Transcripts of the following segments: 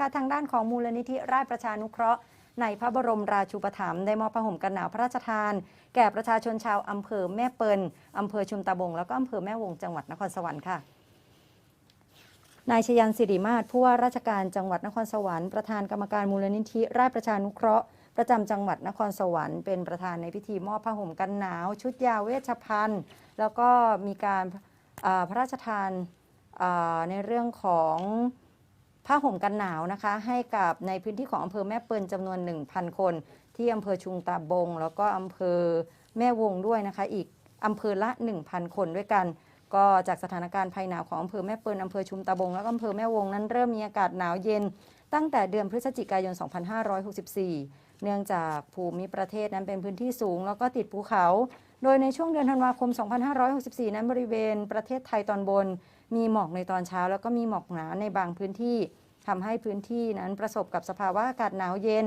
นะคะ ทางด้านของมูลนิธิราชประชานุเคราะห์ ในพระบรมราชูปถัมภ์ได้มอบผ้าห่มกันหนาวพระราชทาน แก่ประชาชนชาวอำเภอแม่เปิลอำเภอชุมตาบง แล้วก็อำเภอแม่วงจังหวัดนครสวรรค์ค่ะนายชยันสิริมาศผู้ว่าราชการจังหวัดนครสวรรค์ประธานกรรมการมูลนิธิราชประชานุเคราะห์ประจำจังหวัดนครสวรรค์เป็นประธานในพิธีมอบผ้าห่มกันหนาว ชุดยาเวชภัณฑ์ แล้วก็มีการพระราชทานในเรื่องของ ผ้าห่มกันหนาวนะคะ ให้กับในพื้นที่ของอำเภอแม่เปิลจำนวน 1,000 คน ที่อำเภอชุงตาบง แล้วก็อำเภอแม่วงด้วยนะคะ อีกอำเภอละ 1,000 คนด้วยกัน ก็จากสถานการณ์ภัยหนาวของอำเภอแม่เปิลอำเภอชุมตาบง แล้วก็อำเภอแม่วงนั้นเริ่มมีอากาศหนาวเย็น ตั้งแต่เดือนพฤศจิกายน 2564 เนื่องจากภูมิประเทศนั้นเป็นพื้นที่สูง แล้วก็ติดภูเขา โดยในช่วงเดือนธันวาคม 2564 นั้นบริเวณประเทศไทยตอนบน มีหมอกในตอนเช้า แล้วก็มีหมอกหนาในบางพื้นที่ทำให้พื้นที่นั้นประสบกับสภาวะอากาศหนาวเย็น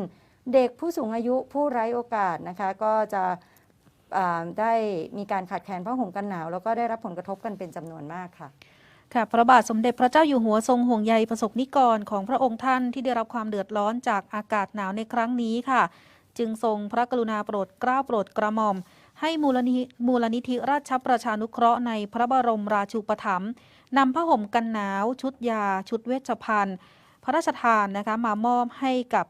เด็กผู้สูงอายุผู้ไร้โอกาสนะคะ ก็จะได้มีการขาดแคลนผ้าห่มกันหนาว แล้วก็ได้รับผลกระทบกันเป็นจำนวนมากค่ะค่ะพระบาทสมเด็จพระเจ้าอยู่หัวทรงห่วงใยประสบนิกรของพระองค์ท่านที่ได้รับความเดือดร้อนจากอากาศหนาวในครั้งนี้ค่ะ จึงทรงพระกรุณาโปรดเกล้าโปรดกระหม่อม ให้มูลนิธิมูลนิธิราชประชานุเคราะห์ในพระบรมราชูปถัมภ์นำผ้าห่มกันหนาว ชุดยา ชุดเวชภัณฑ์ พระราชทานนะคะมามอบให้กับ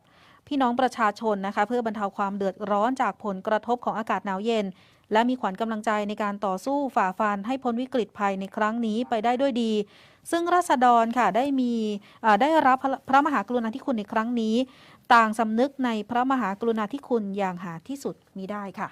พี่น้องประชาชนนะคะเพื่อบรรเทาความเดือดร้อนจากผลกระทบของอากาศหนาวเย็น และมีขวัญกำลังใจในการต่อสู้ฝ่าฟันให้พ้นวิกฤตภัยในครั้งนี้ไปได้ด้วยดี ซึ่งราษฎรค่ะได้มีได้รับพระพระมหากรุณาธิคุณในครั้งนี้ ต่างสำนึกในพระมหากรุณาธิคุณอย่างหาที่สุดมิได้ค่ะ